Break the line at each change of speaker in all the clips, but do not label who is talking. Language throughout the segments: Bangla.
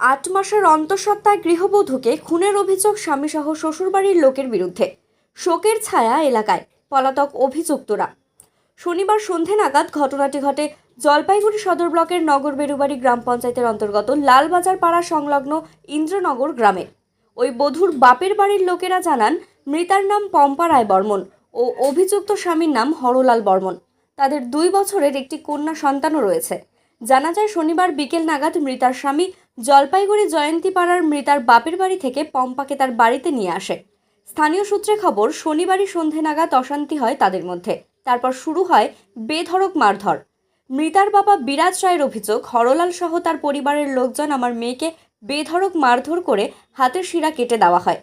আট মাসের অন্তঃসত্ত্বায় গৃহবধূকে খুনের অভিযোগ স্বামীসহ শ্বশুরবাড়ির লোকের বিরুদ্ধে। শোকের ছায়া এলাকায়, পলাতক অভিযুক্তরা। শনিবার সন্ধে নাগাদ ঘটনাটি ঘটে জলপাইগুড়ি সদর ব্লকের নগর বেরুবাড়ি গ্রাম পঞ্চায়েতের অন্তর্গত লালবাজার পাড়া সংলগ্ন ইন্দ্রনগর গ্রামে। ওই বধূর বাপের বাড়ির লোকেরা জানান, মৃতার নাম পম্পা রায় বর্মন ও অভিযুক্ত স্বামীর নাম হরলাল বর্মন। তাদের দুই বছরের একটি কন্যা সন্তানও রয়েছে। জানা যায়, শনিবার বিকেল নাগাদ মৃতার স্বামী জলপাইগুড়ি জয়ন্তী পাড়ার মৃতার বাপের বাড়ি থেকে পম্পাকে তার বাড়িতে নিয়ে আসে। স্থানীয় সূত্রে খবর, শনিবারই সন্ধে নাগাদ অশান্তি হয় তাদের মধ্যে। তারপর শুরু হয় বেধড়ক মারধর। মৃতার বাবা বিরাজ রায়ের অভিযোগ, হরলাল সহ তার পরিবারের লোকজন আমার মেয়েকে বেধড়ক মারধর করে হাতের শিরা কেটে দেওয়া হয়।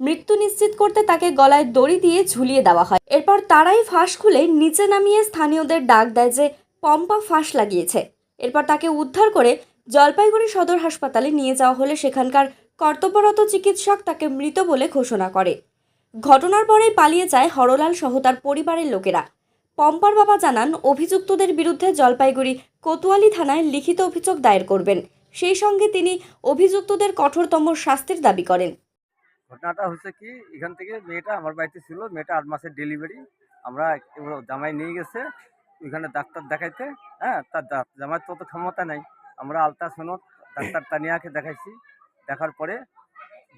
মৃত্যু নিশ্চিত করতে তাকে গলায় দড়ি দিয়ে ঝুলিয়ে দেওয়া হয়। এরপর তারাই ফাঁস খুলে নিচে নামিয়ে স্থানীয়দের ডাক দেয় যে, পম্পা ফাঁস লাগিয়েছে। এরপর তাকে উদ্ধার করে জলপাইগুড়ি সদর হাসপাতালে নিয়ে যাওয়া হলে সেখানকার কর্তব্যরত চিকিৎসক তাকে মৃত বলে ঘোষণা করে। ঘটনার পরেই পালিয়ে যায় হরলাল সহ তার পরিবারের লোকেরা। পম্পার বাবা জানান, অভিযুক্তদের বিরুদ্ধে জলপাইগুড়ি কোতোয়ালি থানায় লিখিত অভিযোগ দায়ের করবেন। সেই সঙ্গে তিনি অভিযুক্তদের কঠোরতম শাস্তির দাবি করেন।
ঘটনাটা হচ্ছে কি, এখান থেকে মেয়েটা আমার বাড়িতে ছিল, মেয়েটা আট মাসের ডেলিভারি। আমরা জামাই নিয়ে গেছে, ওইখানে ডাক্তার দেখাইতে হ্যাঁ তার জামাই তো ক্ষমতা নাই। আমরা আলট্রাসাউন্ড ডাক্তার তানিয়াকে দেখাইছি। দেখার পরে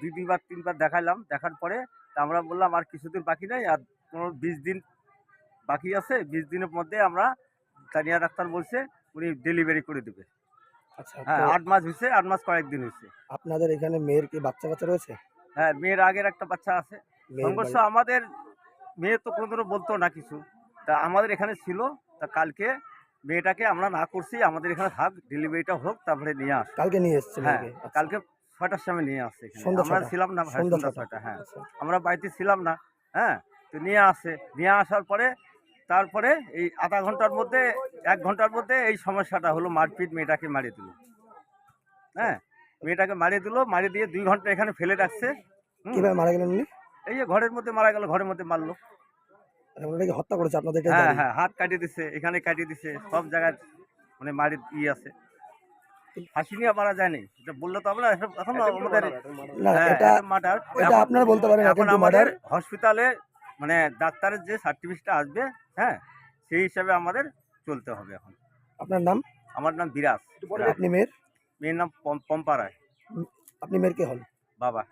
দুই দুইবার তিনবার দেখাইলাম। দেখার পরে আমরা বললাম আর কিছুদিন বাকি নাই আর পনেরো বিশ দিন বাকি আছে। বিশ দিনের মধ্যে আমরা তানিয়া ডাক্তার বলছে উনি ডেলিভারি করে দেবে।
আচ্ছা
হ্যাঁ আট মাস হয়েছে আট মাস কয়েকদিন হয়েছে।
আপনাদের এখানে মেয়ের কি বাচ্চা কাচ্চা রয়েছে?
হ্যাঁ মেয়ের আগের একটা বাচ্চা আছে। সংঘর্ষ আমাদের মেয়ে তো কোনোদিনও বলতো না কিছু। তা আমাদের এখানে ছিল তা কালকে মেয়েটাকে আমরা না করছি আমাদের এখানে থাক ডেলিভারিটা হোক তারপরে নিয়ে আস।
কালকে নিয়ে এসছে
হ্যাঁ
আচ্ছা।
কালকে ছয়টার সময় নিয়ে আসছে আমরা ছিলাম না হ্যাঁ,
সন্ধ্যা
ছয়টা। হ্যাঁ।
আচ্ছা।
আমরা বাড়িতে ছিলাম না হ্যাঁ তো নিয়ে আসে। নিয়ে আসার পরে তারপরে এই আধা ঘণ্টার মধ্যে এক ঘণ্টার মধ্যে এই সমস্যাটা হলো মারপিট মেয়েটাকে মারিয়ে দিল। হ্যাঁ মেয়েটাকে মারিয়ে দিল মারিয়ে দিয়ে দুই ঘণ্টা এখানে ফেলে রাখছে।
কীভাবে মারা গেলেন উনি?
এই যে ঘরের মধ্যে মারা গেল ঘরের মধ্যে মারলো।
ওনাকে হত্যা করেছে আপনাদের
হ্যাঁ হ্যাঁ হাত কাটিয়ে দিছে এখানে কাটিয়ে দিছে সব জায়গায় মানে মারি ই আছে। ফাঁসি নিয়ে মারা যায়নি এটা বললে তো আমরা এখন আমাদের হ্যাঁ,
এটা
এটা মার্ডার
এটা আপনারা বলতে পারেন
এখন আমাদের হসপিটালে মানে ডাক্তারের যে সার্টিফিকেটটা আসবে হ্যাঁ সেই হিসাবে আমাদের চলতে হবে এখন।
আপনার নাম?
আমার নাম বিরাজ।
আপনি মেয়ের?
মেয়ের নাম পম- পম্পা রায়।
আপনি মেয়ের কে হন?
বাবা।